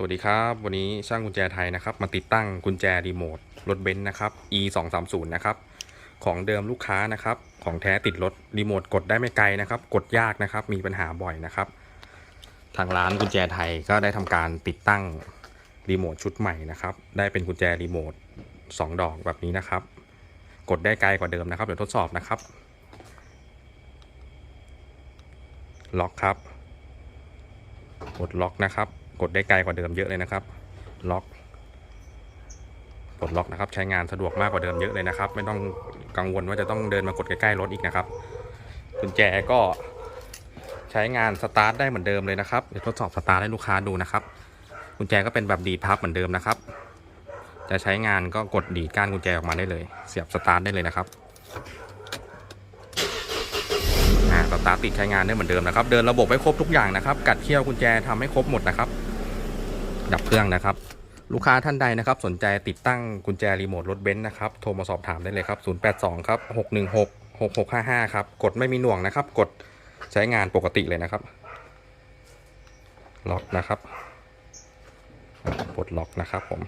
สวัสดีครับ วันนี้ช่างกุญแจไทยนะครับ มาติดตั้งกุญแจรีโมทรถเบนซ์นะครับ e 2 3 0นะครับ ของเดิมลูกค้านะครับ ของแท้ติดรถรีโมทกดได้ไม่ไกลนะครับ กดยากนะครับ มีปัญหาบ่อยนะครับ ทางร้านกุญแจไทยก็ได้ทำการติดตั้งรีโมทชุดใหม่นะครับ ได้เป็นกุญแจรีโมท2ดอกแบบนี้นะครับ กดได้ไกลกว่าเดิมนะครับ เดี๋ยวทดสอบนะครับ ล็อกครับ กดล็อกนะครับ กดได้ไกลกว่าเดิมเยอะเลยนะครับ ล็อกกดล็อกนะครับใช้งานสะดวกมากกว่าเดิมเยอะเลยนะครับ ไม่ต้องกังวลว่าจะต้องเดินมากดใกล้ๆรถอีกนะครับกุญแจก็ใช้งานสตาร์ทได้เหมือนเดิมเลยนะครับเดี๋ยวทดสอบสตาร์ทให้ลูกค้าดูนะครับกุญแจก็เป็นแบบดีดพับเหมือนเดิมนะครับ จะใช้งานก็กดดีดก้านกุญแจออกมาได้เลย เสียบสตาร์ทได้เลยนะครับอ่าสตาร์ทติดใช้งานได้เหมือนเดิมนะครับ เดินระบบให้ครบทุกอย่างนะครับ กัดเขี้ยวกุญแจทำให้ครบหมดนะครับ ดับเครื่องนะครับ ลูกค้าท่านใดนะครับ สนใจติดตั้งกุญแจรีโมทรถเบนซ์นะครับ โทรมาสอบถามได้เลยครับ 082 ครับ 616 6655 ครับ กดไม่มีหน่วงนะครับ กดใช้งานปกติเลยนะครับ ล็อกนะครับ ปลดล็อกนะครับผม